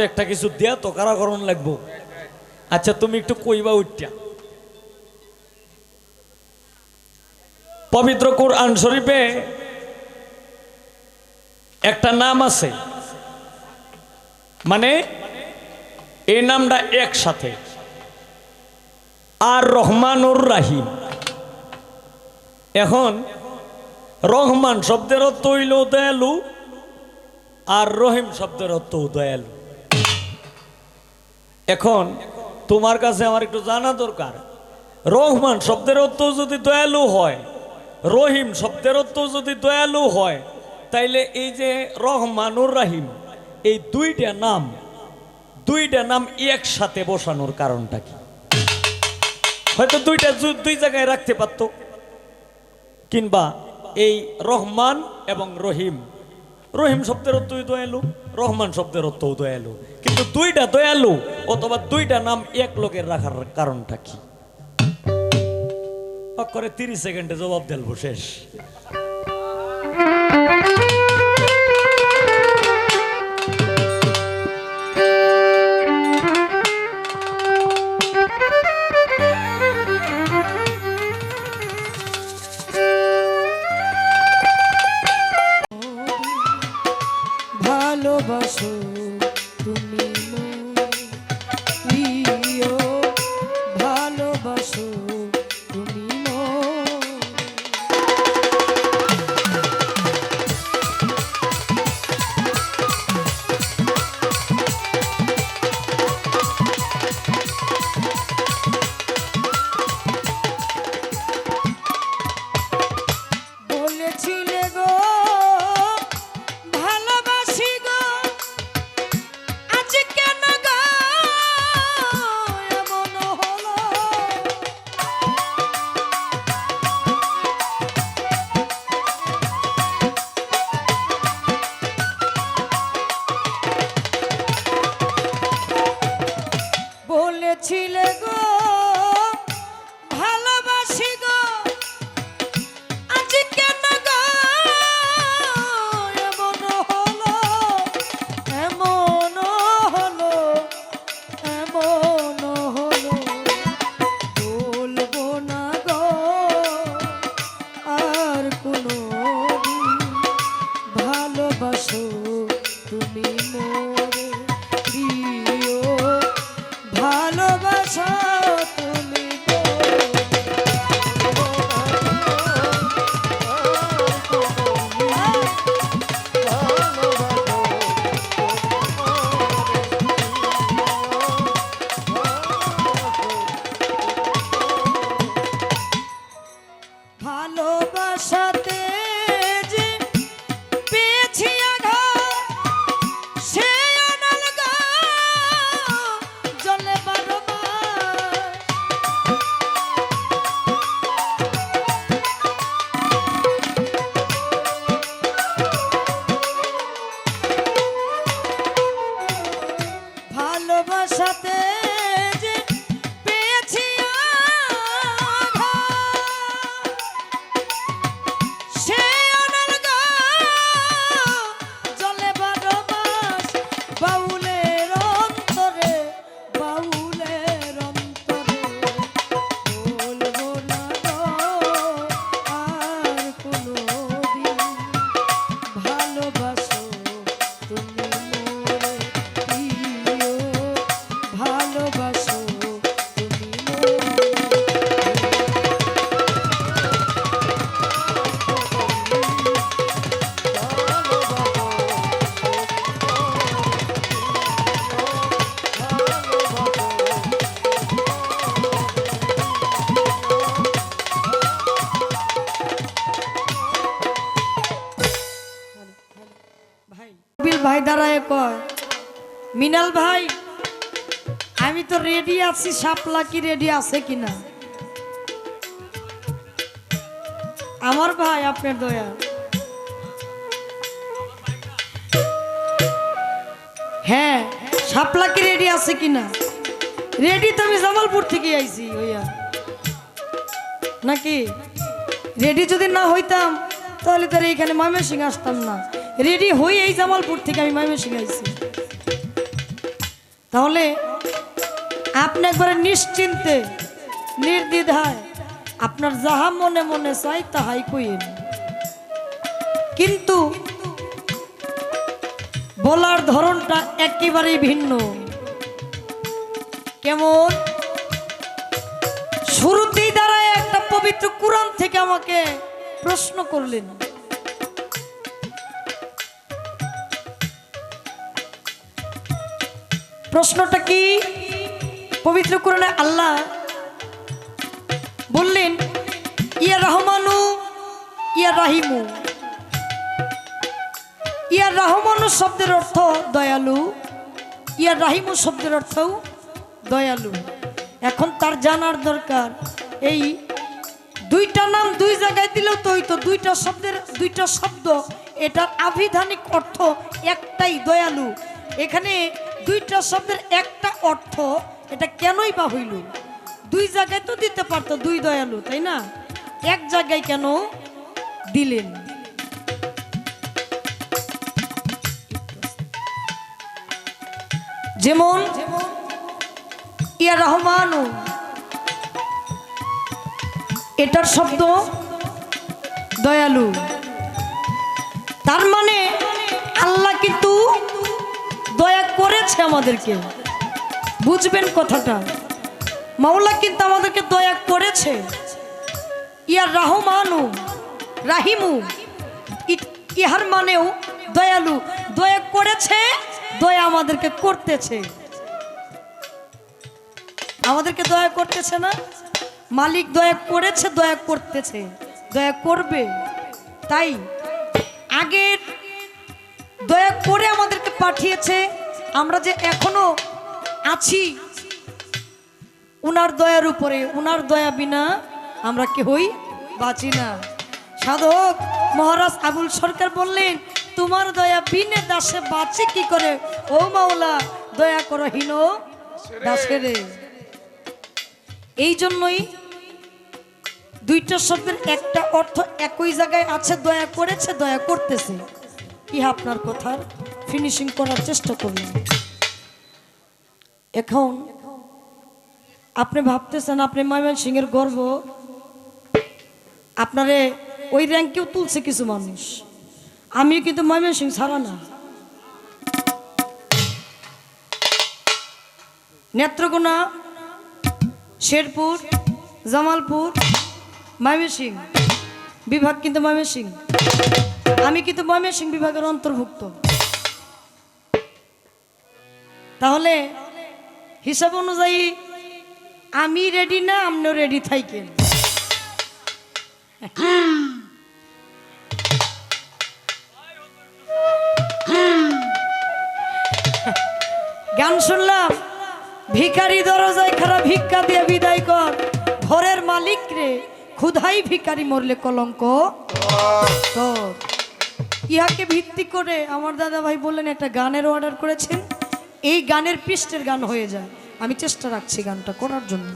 একটা কিছু দেয়া তো কারাকরণ লাগবো। আচ্ছা তুমি একটু কইবা উঠটা পবিত্র কোরআন শরীফে একটা নাম আছে। মানে এই নামটা একসাথে। আর রহমানুর রাহিম। এখন, রহমান শব্দের অর্থ হইল দয়ালু, আর রহিম শব্দের অর্থ দয়ালু। এখন তোমার কাছে আমার একটু জানা দরকার। রহমান শব্দের অর্থ যদি দয়ালু হয়, রহিম শব্দের অর্থ যদি দয়ালু হয়, তাইলে এই যে রহমানুর রাহিম, এই দুইটা নাম দুইটা নাম একসাথে বসানোর কারণটা কি? হয়তো দুইটা দুই জায়গায় রাখতে পারতো, কিংবা এই রহমান এবং রহিম রহিম শব্দের অর্থই দয়ালু রহমান শব্দের অর্থও দয়ালু কিন্তু দুইটা দয়ালু অথবা দুইটা নাম এক লোকের রাখার কারণটা কি? করে তিরিশ সেকেন্ডে জবাব দেলবো শেষ। ভালোবাসো তুমি মোরে প্রিয়। ভালোবাসো ভালোবাসাতে ভাই দাঁড়ায় কয়, মিনাল ভাই, আমি তো রেডি আছি সাপলা কি রেডি আছে কিনা? আমার ভাই, আপনার দয়া। হ্যাঁ সাপলা কি রেডি আছে কিনা? রেডি তো আমি জামালপুর থেকে আইছি হইয়া নাকি? রেডি যদি না হইতাম, তাহলে তো এইখানে ময়মনসিং আসতাম না। রেডি হয়ে এই জামালপুর থেকে আমি ময়মনসিং আইছি তাহলে আপনি একবারে নিশ্চিন্তে, নির্দ্বিধায় আপনার যাহা মনে মনে চাই তাহাই কইন কিন্তু বলার ধরনটা একেবারেই ভিন্ন। কেমন? শুরুতেই দাঁড়ায় একটা পবিত্র কোরআন থেকে আমাকে প্রশ্ন করলেন। প্রশ্নটা কি? পবিত্র কোরআনে আল্লাহ বললেন, ইয়া রহমানু, ইয়া রাহিমু। ইয়া রহমানু শব্দের অর্থ দয়ালু। ইয়া রাহিমু শব্দের অর্থও দয়ালু। এখন তার জানার দরকার, এই দুইটা নাম দুই জায়গায় দিলেও তো হইতো, দুইটা শব্দের, দুইটা শব্দ, এটার আবিধানিক অর্থ একটাই দয়ালু। এখানে দুইটা শব্দের একটা অর্থ, এটা কেনই বা হইল? দুই জায়গায় তো দিতে পারতো, দুই দয়ালু, তাই না? এক জায়গায় কেন দিলেন? যেমন ইয়া রহমানু, এটার শব্দ দয়ালু। তার মানে করেছে আমাদেরকে। বুঝবেন কথাটা। মাওলা কিন্তু আমাদেরকে দয়া করেছে। ইয়া রহমানু, রাহিমু ইহার মানেও দয়ালু। দয়া করেছে, দয়া আমাদেরকে করতেছে। আমাদেরকে দয়া করতেছে না? মালিক দয়া করেছে, দয়া করতেছে। দয়া করবে। তাই আগের দয়া করে আমাদেরকে পাঠিয়েছে আমরা যে এখনও আছি, উনার দয়ার উপরে, উনার দয়া বিনা আমরা কেহই বাঁচি না। সাধক মহারাজ আবুল সরকার বললেন, তোমার দয়া বিনে দাসে বাঁচে কি করে? ও মাওলা, দয়া করো হীন দাসেরে। এই জন্যই দুইটা শব্দের একটা অর্থ একই জায়গায় আছে, দয়া করেছে, দয়া করতেছে। ইহা আপনার কথার ফিনিশিং করার চেষ্টা করলেন। এখন আপনি ভাবতেছেন, আপনি ময়মন সিংয়ের গর্ব। আপনারে ওই র্যাঙ্কেও তুলছে কিছু মানুষ। আমিও কিন্তু ময়মন সিং ছাড়া না। নেত্রকোনা, শেরপুর, জামালপুর ময়মনসিং বিভাগ কিন্তু ময়মনসিং আমি কিন্তু ময়মনসিং বিভাগের অন্তর্ভুক্ত। তাহলে হিসাব অনুযায়ী আমি রেডি না, আপনিও রেডি থাকেন গান শুনলাম ভিকারি দরজায় খারা ভিক্ষা দিয়ে বিদায় কর। ঘরের মালিক রে, ক্ষুধাই ভিকারি মরলে কলঙ্ক। তোর। ইহাকে ভিত্তি করে আমার দাদা ভাই বললেন, একটা গানের অর্ডার করেছেন। এই গানের পৃষ্ঠের গান হয়ে যায়। আমি চেষ্টা রাখছি গানটা করার জন্য।